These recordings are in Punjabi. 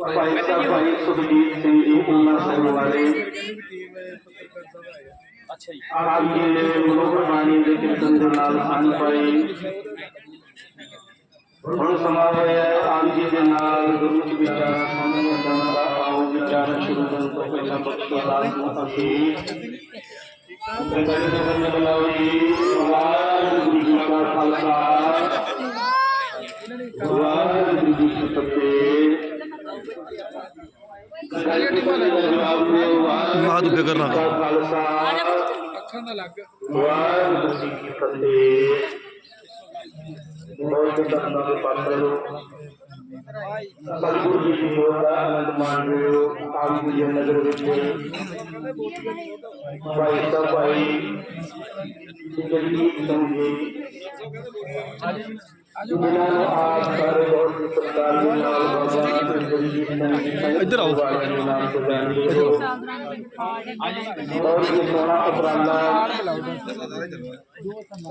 ਭਾਈ ਸਾਹਿਬ ਭਾਈ ਸੁਖਜੀਤ ਸਿੰਘ ਜੀ ਉਹਨਾਂ ਸਿੰਘ ਵਾਲੇ ਅੱਛਾ ਜੀ ਆਪ ਜੀ ਨੇ ਮਨੁੱਖ ਬਾਣੀ ਦੇ ਕੀਰਤਨ ਦੇ ਨਾਲ ਹਨ ਪਾਈ ਹੁਣ ਸਮਾਂ ਹੋਇਆ ਹੈ ਆਪ ਜੀ ਦੇ ਨਾਲ ਗੁਰੂ ਜੀ ਵਿਚਾਰ ਸੁਣਨ ਦਾ ਆਓ ਵਿਚਾਰ ਸ਼ੁਰੂ ਕਰਨ ਤੋਂ ਪਹਿਲਾਂ ਬਖਸ਼ੋ ਰਾਜ ਨੂੰ ਅਸੀਂ ਗੰਗਾਜੀ ਦੇ ਬੰਦੇ ਬੁਲਾਓ ਜੀ ਵਾਹਿਗੁਰੂ ਜੀ ਕਾ ਖਾਲਸਾ ਵਾਹਿਗੁਰੂ ਜੀ ਕੀ ਫਤਿਹ ਮਾਂ ਦੁੱਖੇ ਕਰਨਾ ਖਾਲਸਾ ਅੱਖਾਂ ਦਾ ਲੱਗ। ਵਾਹਿਗੁਰੂ ਜੀ ਕੀ ਫਤਿਹ ਬਹੁਤ ਧੰਨਵਾਦ ਦੇ ਪਾਤਰ ਨੂੰ ਸਤਿਗੁਰੂ ਜੀ ਦੀ ਹੋਣ ਦਾ ਆਨੰਦ ਮਾਣ ਰਹੇ ਹੋ। ਆਪ ਜੀ ਦੇ ਨਗਰ ਵਿੱਚ ਭਾਈ ਸਾਹਿਬ ਭਾਈ ਜੀ ਜਿਨ੍ਹਾਂ ਨੂੰ ਆਪ ਸਾਰੇ ਬਹੁਤ ਹੀ ਸਤਿਕਾਰ ਦੇ ਨਾਲ ਬਾਬਾ ਜਗਦੀਪ ਸਿੰਘ ਜੀ ਇੱਧਰ ਆਓ।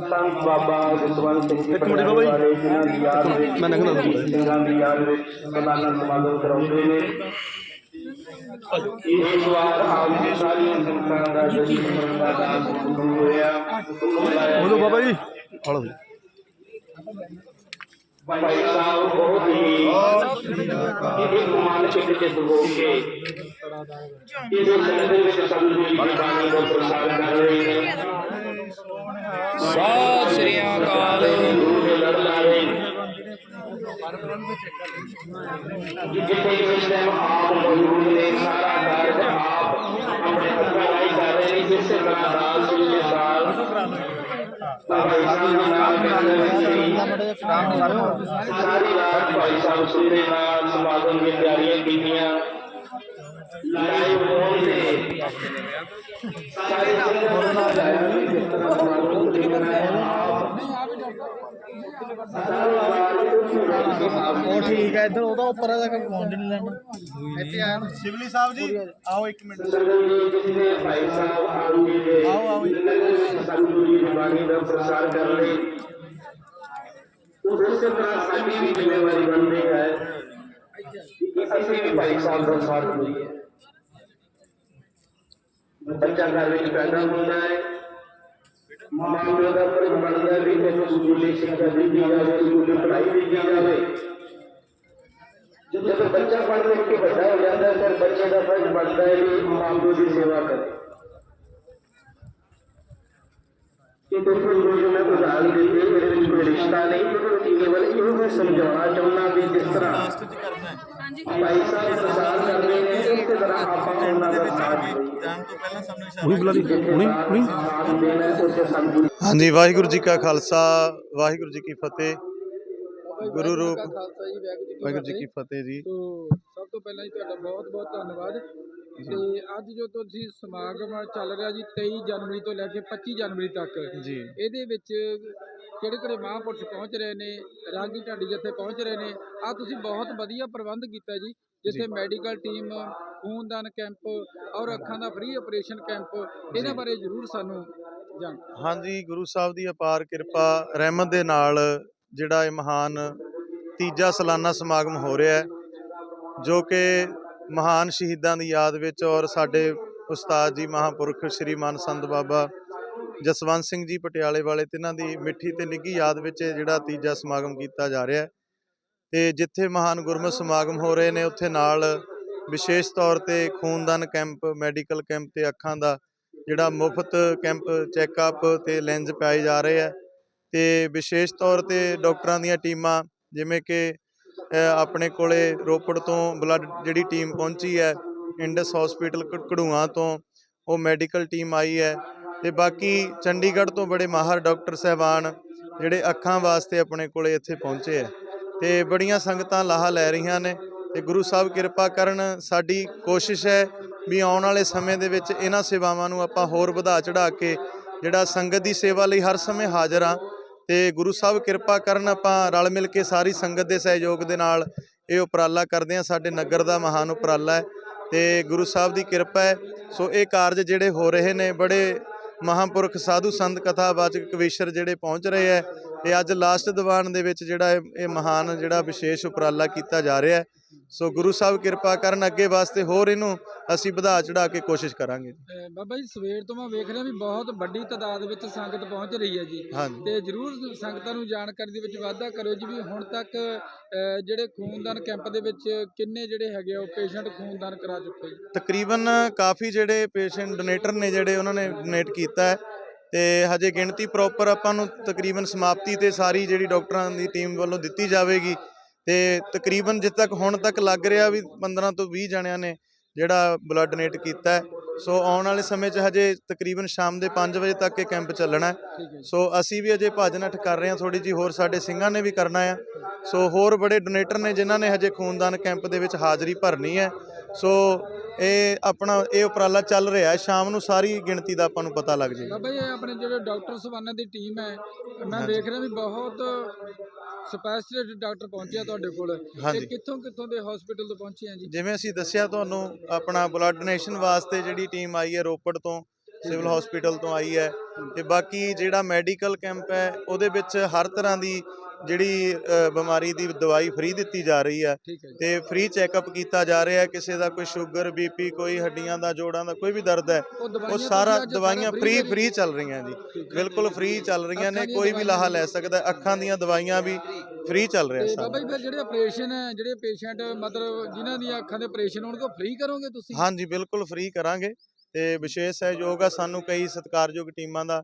ਸੰਤ ਬਾਬਾ ਜਸਵੰਤ ਸਿੰਘ ਇੱਕ ਮਿੰਟ ਬਾਬਾ ਜੀ। ਦੀ ਮੈਂ। ਸਿੰਘਾਂ ਦੀ ਯਾਦ ਵਿੱਚ ਸਲਾਨਾ ਸਮਾਗਮ ਕਰਾਉਂਦੇ ਨੇ ਇਸ ਵਾਰ ਸਾਰੀਆਂ ਦਾ ਜਸ਼ਨ ਦਾ ਹੋਇਆ ਬੋਲੋ ਬਾਬਾ ਜੀ ਹਲੋ ਭਾਈ ਸਾਹਿਬ ਬਹੁਤ ਹੀ ਇੱਕ ਮਨ ਚਿੱਤ ਹੋ ਕੇ ਇਹ ਸੰਗਤ ਵਿੱਚ ਸੰਗਤ ਦੀ ਬਾਣੀ ਦਾ ਪ੍ਰਸਾਰ ਕਰ ਰਹੇ ਨੇ। ਸਤਿ ਸ੍ਰੀ ਅਕਾਲ। ਗੁਰੂ ਦੇ ਲੜ ਲਾ ਰਹੇ ਨੇ ਜਿੱਥੇ ਇਸ ਟਾਈਮ ਆਪ ਮੌਜੂਦ ਨੇ ਸਾਰਾ ਕਾਰਜ ਆਪ ਆਪਣੇ ਹੱਥਾਂ ਨਾਲ ਹੀ ਕਰ ਰਹੇ ਨੇ ਇਸੇ ਤਰ੍ਹਾਂ ਦਾਲ ਸਿੰਘ ਦੇ ਸਾਲ ਸਾਰੀ ਰਾਤ ਭਾਈ ਸਾਹਿਬ ਸੁਣਦੇ ਨਾਲ ਸਮਾਗਮ ਦੀਆਂ ਤਿਆਰੀਆਂ ਕੀਤੀਆਂ ਲਾਈਵ ਹੋਣ ਤੇ ਸਾਰੇ ਸੰਗਤ ਨਾਲ ਲਾਇਆ ਵੀ ਤਰ੍ਹਾਂ ਸਮਾਗਮ ਦੇਖਣਾ ਹੈ ਉਹ ਠੀਕ ਹੈ ਇੱਧਰ ਉਹਦਾ ਉੱਪਰ ਦਾ ਪਹੁੰਚ ਨਹੀਂ ਲੈਣਾ। ਇੱਥੇ ਆਇਆ ਸਿਵਲੀ ਸਾਹਿਬ ਜੀ ਆਓ ਇੱਕ ਮਿੰਟ। ਜਿਸਨੇ ਭਾਈ ਸਾਹਿਬ ਆਰੂਗੀ ਦੇ ਆਓ, ਆਓ। ਸੰਗੁਰੂ ਜੀ। ਦੀ ਬਾਣੀ ਦਾ ਪ੍ਰਸਾਰ ਕਰ ਲਈ ਉਸੇ ਤਰ੍ਹਾਂ ਸਾਡੀ ਵੀ ਜ਼ਿੰਮੇਵਾਰੀ ਬਣਦੀ ਹੈ ਕਿ ਅਸੀਂ ਵੀ ਭਾਈ ਸਾਹਿਬ ਦਾ ਸਾਥ ਦਈਏ। ਬੱਚਾ ਘਰ ਵਿੱਚ ਪੈਦਾ ਹੁੰਦਾ ਹੈ। ਮਾਂ ਪਿਓ ਦਾ ਫਰਜ਼ ਬਣਦਾ ਹੈ ਵੀ ਇਹਨੂੰ ਸਕੂਲੀ ਸਿੱਖਿਆ ਦਿੱਤੀ ਜਾਵੇ ਸਕੂਲੀ ਪੜ੍ਹਾਈ ਦਿੱਤੀ ਜਾਵੇ ਜਦੋਂ ਬੱਚਾ ਪੜ੍ਹ ਲਿਖ ਕੇ ਵੱਡਾ ਹੋ ਜਾਂਦਾ ਹੈ ਫਿਰ ਬੱਚੇ ਦਾ ਫਰਜ਼ ਬਣਦਾ ਹੈ ਕਿ ਮਾਂ ਪਿਓ ਦੀ ਸੇਵਾ ਕਰੇ ਇਹ ਦੇਖੋ ਗੁਰੂ ਜੀ ਨੇ ਉਦਾਹਰਨ ਦਿੱਤੀ ਇਹਦੇ ਵਿੱਚ ਕੋਈ ਰਿਸ਼ਤਾ ਨਹੀਂ ਤੇ ਕੇਵਲ ਇਹੋ ਮੈਂ ਸਮਝਾਉਣਾ ਜਾਣ ਤੋਂ ਪਹਿਲਾਂ ਸਾਨੂੰ ਇਸ਼ਾਰਾ ਬੁਲਾ ਹੁਣੀ ਹੁਣੀ। ਹਾਂਜੀ ਵਾਹਿਗੁਰੂ ਜੀ ਕਾ ਖਾਲਸਾ ਵਾਹਿਗੁਰੂ ਜੀ ਕੀ ਫਤਿਹ। ਗੁਰੂ ਰੂਪ ਖਾਲਸਾ ਜੀ ਵਾਹਿਗੁਰੂ ਵਾਹਿਗੁਰੂ ਜੀ ਕੀ ਫਤਿਹ ਜੀ। ਤੋ ਸਭ ਤੋਂ ਪਹਿਲਾਂ ਜੀ ਤੁਹਾਡਾ ਬਹੁਤ ਬਹੁਤ ਧੰਨਵਾਦ। ਤੇ ਅੱਜ ਜੋ ਤੁਸੀਂ ਸਮਾਗਮ ਚੱਲ ਰਿਹਾ ਜੀ 23 ਜਨਵਰੀ ਤੋਂ ਲੈ ਕੇ 25 ਜਨਵਰੀ ਤੱਕ। ਜੀ। ਇਹਦੇ ਵਿੱਚ ਕਿਹੜੇ ਕਿਹੜੇ ਮਹਾਂਪੁਰਸ਼ ਪਹੁੰਚ ਰਹੇ ਨੇ ਰਾਗੀ ਢਾਡੀ ਜਥੇ ਪਹੁੰਚ ਰਹੇ ਨੇ ਆ ਤੁਸੀਂ ਬਹੁਤ ਵਧੀਆ ਪ੍ਰਬੰਧ ਕੀਤਾ ਜੀ ਜਿੱਥੇ ਮੈਡੀਕਲ ਟੀਮ ਖੂਨਦਾਨ ਕੈਂਪ ਔਰ ਅੱਖਾਂ ਦਾ ਫ੍ਰੀ ਆਪਰੇਸ਼ਨ ਕੈਂਪ ਇਹਨਾਂ ਬਾਰੇ ਜ਼ਰੂਰ ਸਾਨੂੰ ਜਾਣ। ਹਾਂਜੀ ਗੁਰੂ ਸਾਹਿਬ ਦੀ ਅਪਾਰ ਕਿਰਪਾ ਰਹਿਮਤ ਦੇ ਨਾਲ ਜਿਹੜਾ ਇਹ ਮਹਾਨ ਤੀਜਾ ਸਾਲਾਨਾ ਸਮਾਗਮ ਹੋ ਰਿਹਾ ਹੈ ਜੋ ਕਿ ਮਹਾਨ ਸ਼ਹੀਦਾਂ ਦੀ ਯਾਦ ਵਿੱਚ ਔਰ ਸਾਡੇ ਉਸਤਾਦ ਜੀ ਮਹਾਂਪੁਰਖ ਸ਼੍ਰੀ ਮਨ ਸੰਤ ਬਾਬਾ ਜਸਵੰਤ ਸਿੰਘ ਜੀ ਪਟਿਆਲੇ ਵਾਲੇ ਤੇ ਇਹਨਾਂ ਦੀ ਮਿੱਠੀ ਤੇ ਨਿੱਘੀ ਯਾਦ ਵਿੱਚ ਇਹ ਜਿਹੜਾ ਤੀਜਾ ਸਮਾਗਮ ਕੀਤਾ ਜਾ ਰਿਹਾ ਹੈ। ਤੇ ਜਿੱਥੇ ਮਹਾਨ ਗੁਰਮਤਿ ਸਮਾਗਮ ਹੋ ਰਹੇ ਨੇ ਉੱਥੇ ਨਾਲ ਵਿਸ਼ੇਸ਼ ਤੌਰ ਤੇ ਖੂਨਦਾਨ ਕੈਂਪ, ਮੈਡੀਕਲ ਕੈਂਪ ਤੇ ਅੱਖਾਂ ਦਾ ਜਿਹੜਾ ਮੁਫਤ ਕੈਂਪ ਚੈੱਕਅਪ ਤੇ ਲੈਂਜ ਪਾਏ ਜਾ ਰਹੇ ਆ ਤੇ ਵਿਸ਼ੇਸ਼ ਤੌਰ ਤੇ ਡਾਕਟਰਾਂ ਦੀਆਂ ਟੀਮਾਂ ਜਿਵੇਂ ਕਿ ਆਪਣੇ ਕੋਲੇ ਰੋਪੜ ਤੋਂ ਬਲੱਡ ਜਿਹੜੀ ਟੀਮ ਪਹੁੰਚੀ ਹੈ, ਇੰਡਸ ਹਸਪੀਟਲ ਕਢੂਆਂ ਤੋਂ, ਉਹ ਮੈਡੀਕਲ ਟੀਮ ਆਈ ਹੈ ਤੇ ਬਾਕੀ ਚੰਡੀਗੜ੍ਹ ਤੋਂ ਬੜੇ ਮਾਹਰ ਡਾਕਟਰ ਸਹਿਬਾਨ ਜਿਹੜੇ ਅੱਖਾਂ ਵਾਸਤੇ ਆਪਣੇ ਕੋਲੇ ਇੱਥੇ ਪਹੁੰਚੇ ਹੈ ਤੇ ਬੜੀਆਂ ਸੰਗਤਾਂ ਲਾਹਾ ਲੈ ਰਹੀਆਂ ਨੇ ਤੇ ਗੁਰੂ ਸਾਹਿਬ ਕਿਰਪਾ ਕਰਨ ਸਾਡੀ ਕੋਸ਼ਿਸ਼ ਹੈ ਵੀ ਆਉਣ ਵਾਲੇ ਸਮੇਂ ਦੇ ਵਿੱਚ ਇਹਨਾਂ ਸੇਵਾਵਾਂ ਨੂੰ ਆਪਾਂ ਹੋਰ ਵਧਾ ਚੜਾ ਕੇ ਜਿਹੜਾ ਸੰਗਤ ਦੀ ਸੇਵਾ ਲਈ ਹਰ ਸਮੇਂ ਹਾਜ਼ਰ ਹਾਂ। ਤੇ ਗੁਰੂ ਸਾਹਿਬ ਕਿਰਪਾ ਕਰਨ ਆਪਾਂ ਰਲ ਮਿਲ ਕੇ ਸਾਰੀ ਸੰਗਤ ਦੇ ਸਹਿਯੋਗ ਦੇ ਨਾਲ ਇਹ ਉਪਰਾਲਾ ਕਰਦੇ ਹਾਂ। ਸਾਡੇ ਨਗਰ ਦਾ ਮਹਾਨ ਉਪਰਾਲਾ ਹੈ ਤੇ ਗੁਰੂ ਸਾਹਿਬ ਦੀ ਕਿਰਪਾ ਹੈ। ਸੋ ਇਹ ਕਾਰਜ ਜਿਹੜੇ ਹੋ ਰਹੇ ਨੇ, ਬੜੇ ਮਹਾਂਪੁਰਖ ਸਾਧੂ ਸੰਤ ਕਥਾਵਾਚਕ ਕਵੀਸ਼ਰ ਜਿਹੜੇ ਪਹੁੰਚ ਰਹੇ ਹੈ ਤੇ ਅੱਜ ਲਾਸਟ ਦੀਵਾਨ ਦੇ ਵਿੱਚ ਜਿਹੜਾ ਇਹ ਇਹ ਮਹਾਨ ਜਿਹੜਾ ਵਿਸ਼ੇਸ਼ ਉਪਰਾਲਾ ਕੀਤਾ ਜਾ ਰਿਹਾ ਸੋ ਗੁਰੂ ਸਾਹਿਬ ਕਿਰਪਾ ਕਰਨ ਅੱਗੇ ਵਾਸਤੇ ਹੋਰ ਇਹਨੂੰ ਅਸੀਂ ਵਧਾ ਚੜਾ ਕੇ ਕੋਸ਼ਿਸ਼ ਕਰਾਂਗੇ। ਬਾਬਾ ਜੀ ਸਵੇਰ ਤੋਂ ਮੈਂ ਵੇਖ ਰਿਹਾ ਵੀ ਬਹੁਤ ਵੱਡੀ ਤਾਦਾਦ ਵਿੱਚ ਸੰਗਤ ਪਹੁੰਚ ਰਹੀ ਹੈ ਜੀ। ਤੇ ਜਰੂਰ ਸੰਗਤਾਂ ਨੂੰ ਜਾਣਕਾਰੀ ਦੇ ਵਿੱਚ ਵਾਧਾ ਕਰਿਓ ਜੀ ਵੀ ਹੁਣ ਤੱਕ ਜਿਹੜੇ ਖੂਨਦਾਨ ਕੈਂਪ ਦੇ ਵਿੱਚ ਕਿੰਨੇ ਜਿਹੜੇ ਹੈਗੇ ਆ ਉਹ ਪੇਸ਼ੈਂਟ ਖੂਨਦਾਨ ਕਰਾ ਚੁੱਕੇ ਤਕਰੀਬਨ ਕਾਫੀ ਜਿਹੜੇ ਪੇਸ਼ੈਂਟ ਡੋਨੇਟਰ ਨੇ ਜਿਹੜੇ ਉਹਨਾਂ ਨੇ ਡੋਨੇਟ ਕੀਤਾ ਹੈ। ਤੇ ਹਜੇ ਗਿਣਤੀ ਪ੍ਰੋਪਰ ਆਪਾਂ ਨੂੰ ਤਕਰੀਬਨ ਸਮਾਪਤੀ ਤੇ ਸਾਰੀ ਜਿਹੜੀ ਡਾਕਟਰਾਂ ਦੀ ਟੀਮ ਵੱਲੋਂ ਦਿੱਤੀ ਜਾਵੇਗੀ ਤੇ ਤਕਰੀਬਨ ਜਿੱਥੇ ਤੱਕ ਹੁਣ ਤੱਕ ਲੱਗ ਰਿਹਾ ਵੀ 15 ਤੋਂ 20 ਜਣਿਆਂ ਨੇ ਜਿਹੜਾ ਬਲੱਡ ਡੋਨੇਟ ਕੀਤਾ ਹੈ। ਸੋ ਆਉਣ ਵਾਲੇ ਸਮੇਂ 'ਚ ਹਜੇ ਤਕਰੀਬਨ ਸ਼ਾਮ ਦੇ 5 ਵਜੇ ਤੱਕ ਇਹ ਕੈਂਪ ਚੱਲਣਾ ਸੋ ਅਸੀਂ ਵੀ ਅਜੇ ਭੱਜ ਨੱਠ ਕਰ ਰਹੇ ਹਾਂ। ਥੋੜੀ ਜੀ ਹੋਰ ਸਾਡੇ ਸਿੰਘਾਂ ਨੇ ਵੀ ਕਰਨਾ ਆ ਸੋ ਹੋਰ ਬੜੇ ਡੋਨੇਟਰ ਨੇ ਜਿਨ੍ਹਾਂ ਨੇ ਹਜੇ ਖੂਨਦਾਨ ਕੈਂਪ ਦੇ ਵਿੱਚ ਹਾਜ਼ਰੀ ਭਰਨੀ ਹੈ। ਸੋ ਇਹ ਆਪਣਾ ਇਹ ਉਪਰਾਲਾ ਚੱਲ ਰਿਹਾ ਹੈ ਸ਼ਾਮ ਨੂੰ ਸਾਰੀ ਗਿਣਤੀ ਦਾ ਆਪਾਂ ਨੂੰ ਪਤਾ ਲੱਗ ਜਾਏਗਾ ਬਾਬਾ ਜੀ ਇਹ ਆਪਣੇ ਜਿਹੜੇ ਡਾਕਟਰ ਸਵਾਨਾਂ ਦੀ ਟੀਮ ਹੈ ਮੈਂ ਹਾਂਜੀ। ਵੇਖ ਰਿਹਾ ਵੀ ਬਹੁਤ ਸਪੈਸ਼ਲਿਸਟ ਡਾਕਟਰ ਪਹੁੰਚਿਆ ਤੁਹਾਡੇ ਕੋਲ ਹਾਂਜੀ। ਕਿੱਥੋਂ ਕਿੱਥੋਂ ਦੇ ਹਸਪੀਟਲ ਤੋਂ ਪਹੁੰਚੇ ਆ ਜੀ ਜਿਵੇਂ ਅਸੀਂ ਦੱਸਿਆ ਤੁਹਾਨੂੰ ਆਪਣਾ ਬਲੱਡ ਡੋਨੇਸ਼ਨ ਵਾਸਤੇ ਜਿਹੜੀ ਟੀਮ ਆਈ ਹੈ ਰੋਪੜ ਤੋਂ ਸਿਵਲ ਹਸਪੀਟਲ ਤੋਂ ਆਈ ਹੈ ਤੇ ਬਾਕੀ ਜਿਹੜਾ ਮੈਡੀਕਲ ਕੈਂਪ ਹੈ ਉਹਦੇ ਵਿੱਚ ਹਰ ਤਰ੍ਹਾਂ ਦੀ ਜਿਹੜੀ ਬਿਮਾਰੀ ਦੀ ਦਵਾਈ ਫ੍ਰੀ ਦਿੱਤੀ ਜਾ ਰਹੀ ਹੈ ਤੇ ਫ੍ਰੀ ਚੈੱਕਅਪ ਕੀਤਾ ਜਾ ਰਿਹਾ ਹੈ ਕਿਸੇ ਦਾ ਕੋਈ ਸ਼ੂਗਰ ਬੀਪੀ ਕੋਈ ਹੱਡੀਆਂ ਦਾ ਜੋੜਾਂ ਦਾ ਕੋਈ ਵੀ ਦਰਦ ਹੈ ਉਹ ਸਾਰਾ ਦਵਾਈਆਂ ਫ੍ਰੀ ਫ੍ਰੀ ਚੱਲ ਰਹੀਆਂ ਜੀ। ਬਿਲਕੁਲ ਫ੍ਰੀ ਚੱਲ ਰਹੀਆਂ ਨੇ ਕੋਈ ਵੀ ਲਾਹਾ ਲੈ ਸਕਦਾ। ਅੱਖਾਂ ਦੀਆਂ ਦਵਾਈਆਂ ਵੀ ਫ੍ਰੀ ਚੱਲ ਰਿਹਾ ਸਭ ਬਾਬਾ ਜੀ ਫਿਰ ਜਿਹੜੇ ਆਪਰੇਸ਼ਨ ਹੈ ਜਿਹੜੇ ਪੇਸ਼ੈਂਟ ਮਤਲਬ ਜਿਨ੍ਹਾਂ ਦੀਆਂ ਅੱਖਾਂ ਦੇ ਆਪਰੇਸ਼ਨ ਹੋਣਗੇ ਫ੍ਰੀ ਕਰੋਗੇ ਤੁਸੀਂ? ਹਾਂਜੀ ਬਿਲਕੁਲ ਫ੍ਰੀ ਕਰਾਂਗੇ। ਤੇ ਵਿਸ਼ੇਸ਼ ਸਹਿਯੋਗ ਆ ਸਾਨੂੰ ਕਈ ਸਤਿਕਾਰਯੋਗ ਟੀਮਾਂ ਦਾ।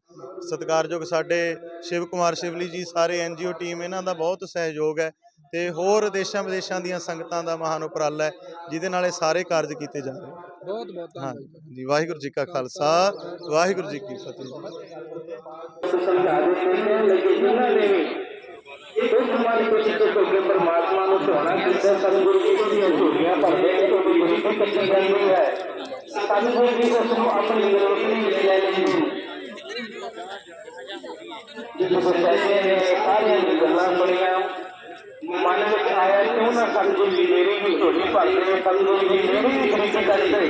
ਸਤਿਕਾਰਯੋਗ ਸਾਡੇ ਸ਼ਿਵ ਕੁਮਾਰ ਸ਼ਿਵਲੀ ਜੀ ਸਾਰੇ ਐਨਜੀਓ ਟੀਮ ਇਹਨਾਂ ਦਾ ਬਹੁਤ ਸਹਿਯੋਗ ਹੈ ਤੇ ਹੋਰ ਦੇਸ਼ਾਂ ਵਿਦੇਸ਼ਾਂ ਦੀਆਂ ਸੰਗਤਾਂ ਦਾ ਮਹਾਨ ਉਪਰਾਲਾ ਹੈ ਜਿਹਦੇ ਨਾਲ ਇਹ ਸਾਰੇ ਕਾਰਜ ਕੀਤੇ ਜਾ ਰਹੇ ਹਨ ਬਹੁਤ ਬਹੁਤ ਹਾਂ ਧੰਨਵਾਦ ਜੀ। ਵਾਹਿਗੁਰੂ ਜੀ ਕਾ ਖਾਲਸਾ ਵਾਹਿਗੁਰੂ ਜੀ ਕੀ ਫਤਿਹ। ਤੋਂ ਕੇ ਪਰਮਾਤਮਾ ਨੂੰ ਧੋਣਾ ਜੀ ਦੀਆਂ ਝੋਲੀਆਂ ਭਰਦੇ ਨੇ ਜਾਂਦੀ ਹੈ। ਸਤਿਗੁਰੂ ਜੀ ਉਸ ਨੂੰ ਆਪਣੀ ਰੋਸ਼ਨੀ ਵਿੱਚ ਲੈ ਲੈਂਦੇ ਜਿਸ ਸੱਚੇ ਨੇ ਸਾਰੀਆਂ ਦੀ ਗੱਲਾਂ ਸੁਣੀਆਂ ਮਨ ਵਿੱਚ ਆਇਆ ਕਿਉਂ ਨਾ ਸਤਿਗੁਰੂ ਜੀ ਮੇਰੀ ਵੀ ਝੋਲੀ ਭਰਦੇ ਸਤਿਗੁਰੂ ਜੀ ਮੇਰੀ ਵੀ ਖਰੀਦੀ ਕਰਦੇ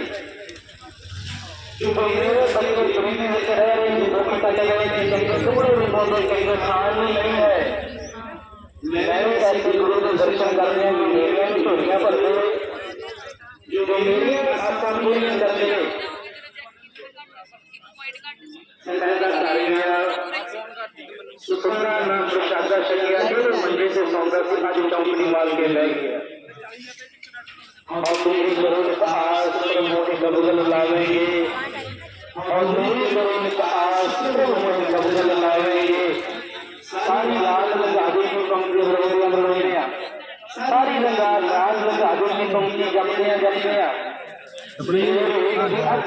ਕਿ ਮੇਰੇ ਬੰਦੇ ਦੁਨੀਆ ਵਿੱਚ ਰਹਿ ਰਹੇ ਨੇ ਦੁੱਖ ਕੱਟ ਗਏ ਨੇ ਚੰਗੇ ਟੁਕੜੇ ਵੀ ਬੋਲਦੇ ਚੰਗੇ ਖਾਣ ਨੂੰ ਨਹੀਂ ਹੈ ਮੈਂ ਵੀ ਕਰਕੇ ਗੁਰੂ ਦੇ ਦਰਸ਼ਨ ਸੰਗਤਾਂ ਸਾਰੀਆਂ ਸੁਖਨਾ ਨਾ ਪ੍ਰਸ਼ਾਦਾ ਛਕਿਆ ਜਿਹੜੇ ਮੰਜੇ ਤੇ ਸੌਂਦਾ ਸੀ ਅੱਜ ਚੌਂਕੜੀ ਮਾਰ ਕੇ ਲੈ ਗਿਆ और मेरी करोड़ का आस प्रभु ने कबूल लावेंगे और मेरी करोड़ का आस प्रभु ने कबूल लावेंगे सारी रात लगा दी की पंक्ति रोड़ियां रोड़ियां सारी लगा रात लगा दी की पंक्ति जपदियां जपदियां हथ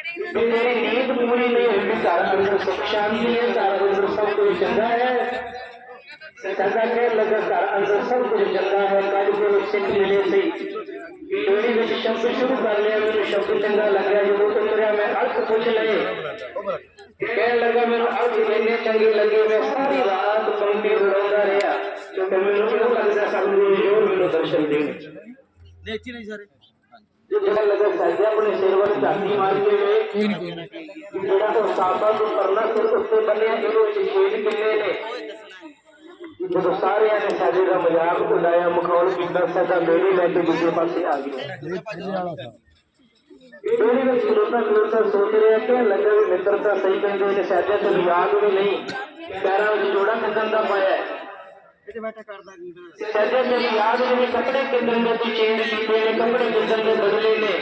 ਦੱਸਦੀਆਂ ਨੇ ਕਿ ਮੇਰੀ ਨੀਂਦ ਪੂਰੀ ਨਹੀਂ ਹੋਈ ਵੀ ਘਰ ਅੰਦਰ ਸੁਖ ਸ਼ਾਂਤੀ ਹੈ, ਘਰ ਅੰਦਰ ਸਭ ਕੁਝ ਚੰਗਾ ਹੈ। ਸਰਦਾ ਕਹਿਣ ਲੱਗਾ, ਘਰ ਅੰਦਰ ਸਭ ਕੁਝ ਚੰਗਾ ਹੈ ਕੱਲ ਕੋਲ ਸਿੱਖ ਮਿਲੇ ਸੀ ਡੋਰੀ ਵਿੱਚ ਸ਼ਬਦ ਸ਼ੁਰੂ ਕਰ ਲਿਆ ਮੈਨੂੰ ਸ਼ਬਦ ਚੰਗਾ ਲੱਗਿਆ ਜਦੋਂ ਉਤਰਿਆ ਮੈਂ ਅਰਥ ਪੁੱਛ ਲਏ। ਕਹਿਣ ਲੱਗਾ, ਮੈਨੂੰ ਅਰਥ ਇੰਨੇ ਚੰਗੇ ਲੱਗੇ, ਮੈਂ ਸਾਰੀ ਰਾਤ ਪੰਕੇ ਰੋਂਦਾ ਰਿਹਾ, ਕਿਉਂਕਿ ਮੈਨੂੰ ਇਹ ਲੱਗਦਾ ਸਤਿਗੁਰੂ ਜੀ ਉਹ ਮੈਨੂੰ ਦਰਸ਼ਨ ਦੇਣ। ਦੇਖੀ ਨਹੀਂ ਸਾਰੇ। ਜਿਹੜਾ ਲੱਗਾ ਸਾਜਿਆ ਆਪਣੇ ਸਿਰ ਵੱਲ ਝਾਤੀ ਮਾਰ ਕੇ ਵੇਖ ਕੋਈ ਨਹੀਂ ਕੋਈ ਨਹੀਂ ਜਿਹੜਾ ਉਹ ਸਾਬਾ ਤੋਂ ਪਰਨਾ ਸਿਰ ਉੱਤੇ ਬੰਨਿਆ ਇਹਦੇ ਵਿੱਚ ਛੇਦ ਕਿੰਨੇ ਨੇ ਜਦੋਂ ਸਾਰਿਆਂ ਨੇ ਸਾਡੇ ਦਾ ਮਜ਼ਾਕ ਉਡਾਇਆ ਮਖੌਲ ਕੀਤਾ ਸਾਡਾ ਮੇਰੀ ਲੈ ਕੇ ਦੂਜੇ ਪਾਸੇ ਆ ਗਿਆ ਇਹਦੇ ਵਿੱਚ ਖਲੋਤਾ ਖਲੋਤਾ ਸੋਚ ਰਿਹਾ ਕਿ ਲੱਗਾ ਵੀ ਮਿੱਤਰਤਾ ਸਹੀ ਕਹਿੰਦੇ ਨੇ ਸਾਜਿਆ ਤੈਨੂੰ ਯਾਦ ਵੀ ਨਹੀਂ ਪੈਰਾਂ ਵਿੱਚ ਜੋੜਾ ਕਿੱਦਾਂ ਦਾ ਪਾਇਆ ਹੈ ਸਾਜਿਆ ਤੈਨੂੰ ਯਾਦ ਵੀ ਨਹੀਂ ਕੱਪੜੇ ਕਿੱਦਾਂ ਦੇ ਤੂੰ ਚੇਂਜ ਕੀਤੇ ਨੇ? ਕੱਪੜੇ ਕਿੱਦਾਂ ਦੇ ਬਦਲੇ ਨੇ?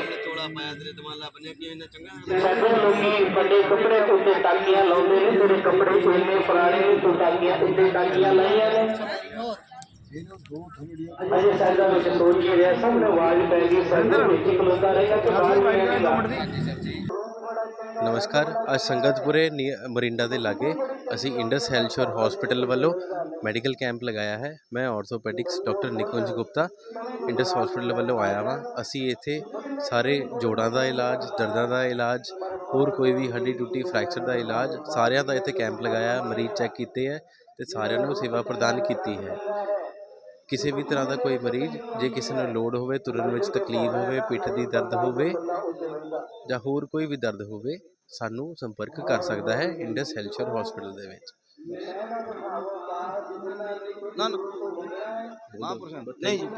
ਸਾਡੇ ਲੋਕੀ ਵੱਡੇ ਕੱਪੜੇ ਉੱਤੇ ਟਾਕੀਆਂ ਲਾਉਂਦੇ ਨੇ ਤੇਰੇ ਕੱਪੜੇ ਇੰਨੇ ਪੁਰਾਣੇ ਨੇ ਤੂੰ ਟਾਕੀਆਂ ਉੱਤੇ ਟਾਕੀਆਂ ਲਾਈਆਂ ਨੇ। ਅਜੇ ਸਾਡਾ ਵਿੱਚ ਸੋਚ ਹੀ ਰਿਹਾ ਸਭ ਨੂੰ ਆਵਾਜ਼ ਪੈ ਗਈ ਸੰਦਰ ਵਿੱਚ ਖਲੋਤਾ ਰਹੇਗਾ ਤੇ ਬਾਹਰ ਵੀ ਆਏਗਾ ਨਮਸਕਾਰ ਅੱਜ ਸੰਗਤਪੁਰੇ ਮਰਿੰਡਾ ਦੇ ਲਾਗੇ ਅਸੀਂ ਇੰਡਸ ਹੈਲਥ ਸ਼ੋਰ ਹਸਪੀਟਲ ਵੱਲੋਂ ਮੈਡੀਕਲ ਕੈਂਪ ਲਗਾਇਆ ਹੈ। ਮੈਂ orthopaedics doctor Nikunj Gupta Indus hospital ਵੱਲੋਂ ਆਇਆ ਵਾਂ। ਅਸੀਂ ਇੱਥੇ ਸਾਰੇ ਜੋੜਾਂ ਦਾ ਇਲਾਜ, ਦਰਦਾਂ ਦਾ ਇਲਾਜ, ਹੋਰ ਕੋਈ ਵੀ ਹੱਡੀ ਟੁੱਟੀ ਫ੍ਰੈਕਚਰ ਦਾ ਇਲਾਜ, ਸਾਰਿਆਂ ਦਾ ਇੱਥੇ ਕੈਂਪ ਲਗਾਇਆ, ਮਰੀਜ਼ ਚੈੱਕ ਕੀਤੇ ਹੈ ਤੇ ਸਾਰਿਆਂ ਨੂੰ ਸੇਵਾ ਪ੍ਰਦਾਨ ਕੀਤੀ ਹੈ। ਕਿਸੇ ਵੀ ਤਰ੍ਹਾਂ ਦਾ ਕੋਈ ਮਰੀਜ਼, ਜੇ ਕਿਸੇ ਨੂੰ ਲੋੜ ਹੋਵੇ, ਤੁਰਨ ਵਿੱਚ ਤਕਲੀਫ ਹੋਵੇ, ਪਿੱਠ ਦੀ ਦਰਦ ਹੋਵੇ ਜਾਂ ਹੋਰ ਕੋਈ ਵੀ ਦਰਦ ਹੋਵੇ ਸਾਨੂੰ ਸੰਪਰਕ ਕਰ ਸਕਦਾ ਹੈ ਇੰਡਸ ਹੈਲਥ ਹਸਪੀਟਲ ਦੇ ਵਿੱਚ। ਨਾ ਨਾ। ਨਹੀਂ